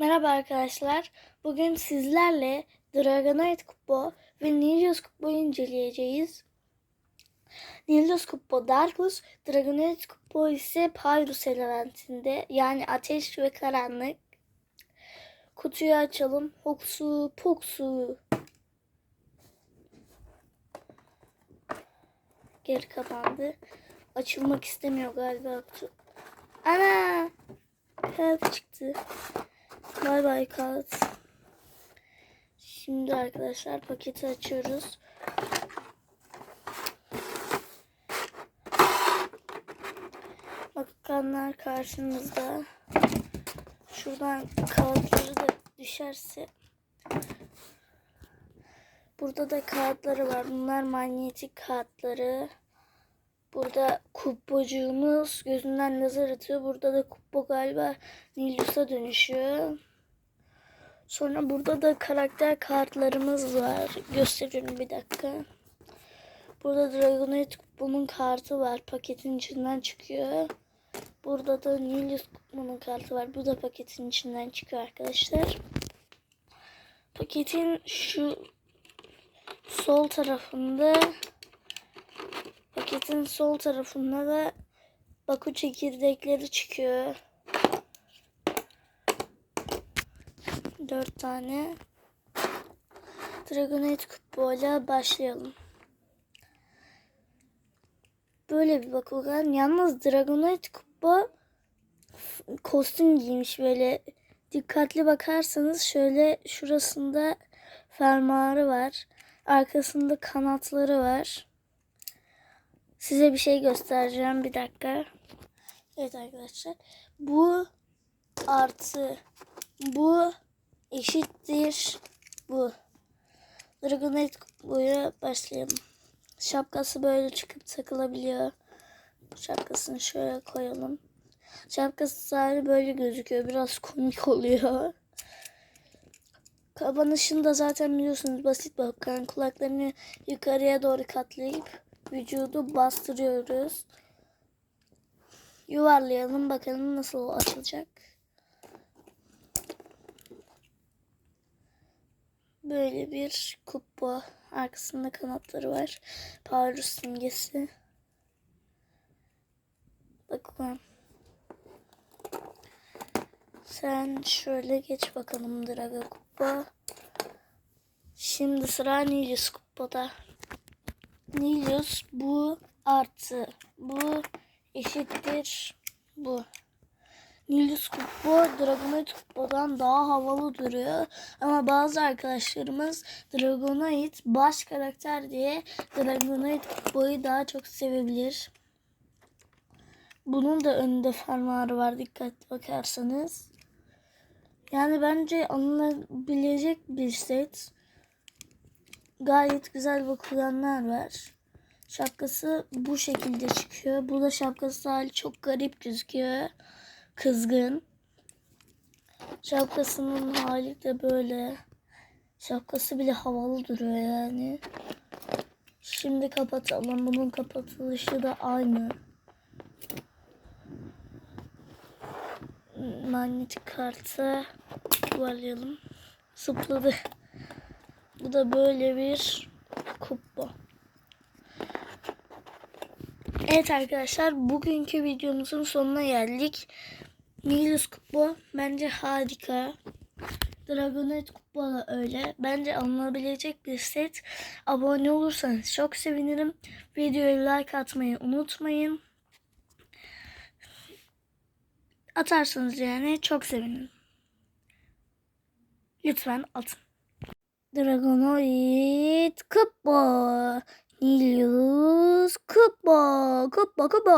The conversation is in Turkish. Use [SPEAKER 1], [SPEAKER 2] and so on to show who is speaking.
[SPEAKER 1] Merhaba arkadaşlar. Bugün sizlerle Dragonite Kupo ve Nilius Kupo'yu inceleyeceğiz. Nilius Kupo Darkus, Dragonite Kupo ise Pyrus elementinde yani ateş ve karanlık. Kutuyu açalım. Hoksu poksu. Geri kapandı. Açılmak istemiyor galiba. Ana! Kağıt çıktı. Bay bay kağıt. Şimdi arkadaşlar paketi açıyoruz. Bakanlar karşımızda. Şuradan kağıtları da düşerse. Burada da kağıtları var. Bunlar manyetik kağıtları. Burada kubbocuğumuz gözünden lazer atıyor. Burada da kubbo galiba Nilius'a dönüşüyor. Sonra burada da karakter kartlarımız var. Gösteriyorum bir dakika. Burada Dragonite kubbo'nun kartı var. Paketin içinden çıkıyor. Burada da Nilius kubbo'nun kartı var. Bu da paketin içinden çıkıyor arkadaşlar. Paketin şu sol tarafında Paketin sol tarafında da baku çekirdekleri çıkıyor. Dört tane. Dragonite kupayla başlayalım. Böyle bir bakugan. Yalnız Dragonite kupa kostüm giymiş böyle. Dikkatli bakarsanız şöyle şurasında fermuarı var. Arkasında kanatları var. Size bir şey göstereceğim bir dakika. Evet arkadaşlar. Bu artı bu eşittir bu. Dragonite boya başlayalım. Şapkası böyle çıkıp takılabiliyor. Şapkasını şöyle koyalım. Şapkası sadece böyle gözüküyor. Biraz komik oluyor. Kapanışını da zaten biliyorsunuz basit bakın. Kulaklarını yukarıya doğru katlayıp vücudu bastırıyoruz. Yuvarlayalım bakalım nasıl açılacak. Böyle bir kupa. Arkasında kanatları var. Parus simgesi. Bakın. Sen şöyle geç bakalım Draga Kupa. Şimdi sıra Nilius Kupa'da. Nilius bu artı bu eşittir bu. Nilius Kupo Dragonite Kupo'dan daha havalı duruyor. Ama bazı arkadaşlarımız Dragonite baş karakter diye Dragonite Kupo'yu daha çok sevebilir. Bunun da önünde fermuarı var dikkatli bakarsanız. Yani bence alınabilecek bir set gayet güzel bakuganlar var. Şapkası bu şekilde çıkıyor. Bu da şapkası hali çok garip gözüküyor. Kızgın. Şapkasının hali de böyle. Şapkası bile havalı duruyor yani. Şimdi kapatalım. Bunun kapatılışı da aynı. Manyetik kartı yuvarlayalım. Sıpladı. Bu da böyle bir kupa. Evet arkadaşlar bugünkü videomuzun sonuna geldik. Nilus kupa bence harika. Dragonet kupa da öyle. Bence alınabilecek bir set. Abone olursanız çok sevinirim. Videoyu like atmayı unutmayın. Atarsanız yani çok sevinirim. Lütfen atın. Dragonoid Kupo. Nilius Kupo. Kupo Kupo.